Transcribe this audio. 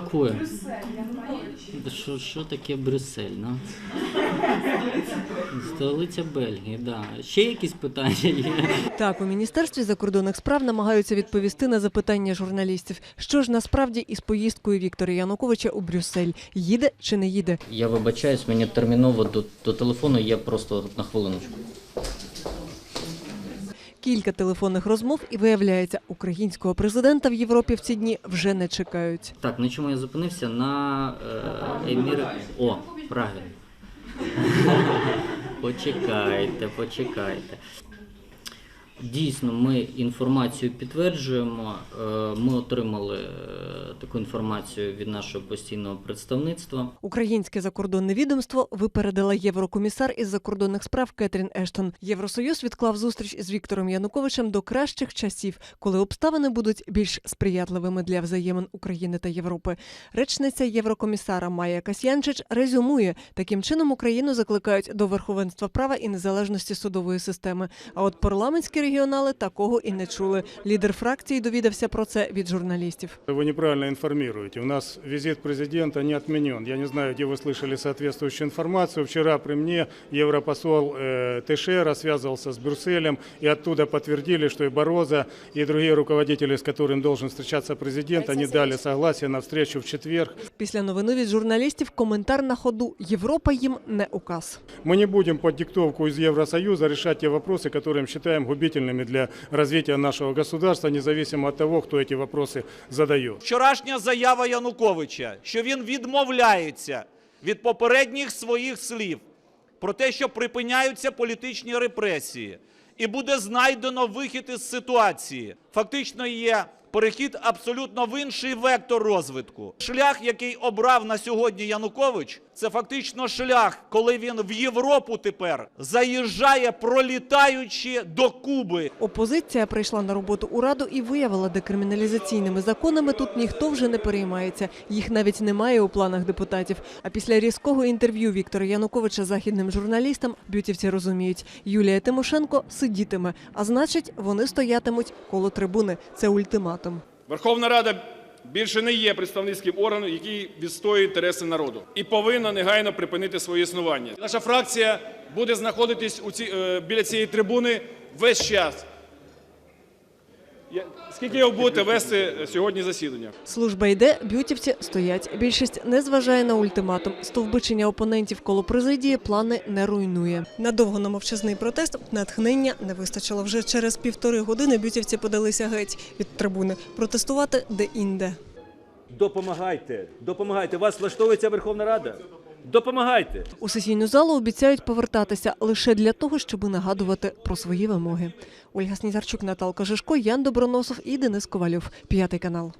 Какое? Брюссель, Янукович. Да Що, що таке Брюссель? Ну? Столиця Бельгії, да. Ще якісь питання є? Так, у міністерстві закордонних справ намагаються відповісти на запитання журналістів. Що ж насправді із поїздкою Віктора Януковича у Брюссель? Їде чи не їде? Я вибачаюсь, мені терміново до, до телефону є просто на хвилиночку. Кілька телефонних розмов і виявляється, українського президента в Європі в ці дні вже не чекають. Так, на чому я зупинився? На е, емір... О, правильно. Почекайте, почекайте. Дійсно, ми інформацію підтверджуємо. Е, Ми отримали е, таку інформацію від нашого постійного представництва. Українське закордонне відомство випередила єврокомісар із закордонних справ Кетрін Ештон. Євросоюз відклав зустріч з Віктором Януковичем до кращих часів, коли обставини будуть більш сприятливими для взаємин України та Європи. Речниця єврокомісара Майя Касьянчич резюмує, таким чином Україну закликають до верховенства права і незалежності судової системи. А от парламентські регіонали такого і не чули. Лідер фракції довідався про це від журналістів. Вы неправильно информируете. У нас визит президента не отменен. Я не знаю, где вы слышали соответствующую информацию. Вчера при мне европосол э, Тешера связывался с Брюсселем, и оттуда подтвердили, что и Бороза, и другие руководители, с которыми должен встречаться президент, они дали согласие на встречу в четверг. Після новини від журналістів коментар на ходу Європа їм не указ. Мы не будем под диктовку из Евросоюза решать те вопросы, которые мы считаем губительными для развития нашего государства, независимо от того, кто эти вопросы задает. Вчорашня заява Януковича, що він відмовляється від попередніх своїх слів про те, що припиняються політичні репресії, і буде знайдено вихід із ситуації, фактично є перехід абсолютно в інший вектор розвитку. Шлях, який обрав на сьогодні Янукович, це фактично шлях, коли він в Європу тепер заїжджає, пролітаючи до Куби. Опозиція прийшла на роботу у раду і виявила, декриміналізаційними законами тут ніхто вже не переймається. Їх навіть немає у планах депутатів. А після різкого інтерв'ю Віктора Януковича західним журналістам бютівці розуміють, Юлія Тимошенко сидітиме, а значить, вони стоятимуть коло трибуни. Це ультиматум. Верховна Рада більше не є представницьким органом, який відстоює інтереси народу, і повинна негайно припинити своє існування. Наша фракція буде знаходитись у ці, е, біля цієї трибуни весь час. Скільки ви будете вести е, сьогодні засідання? Служба йде, бютівці стоять. Більшість не зважає на ультиматум. Стовбичення опонентів коло президії плани не руйнує. Надовго на мовчазний протест натхнення не вистачило. Вже через півтори години бютівці подалися геть від трибуни протестувати де-інде. Допомагайте, допомагайте. Вас влаштовує ця Верховна Рада? Допомагайте. У сесійну залу обіцяють повертатися лише для того, щоб нагадувати про свої вимоги. Ольга Снізарчук, Наталка Жишко, Ян Доброносов і Денис Ковальов. П'ятий канал.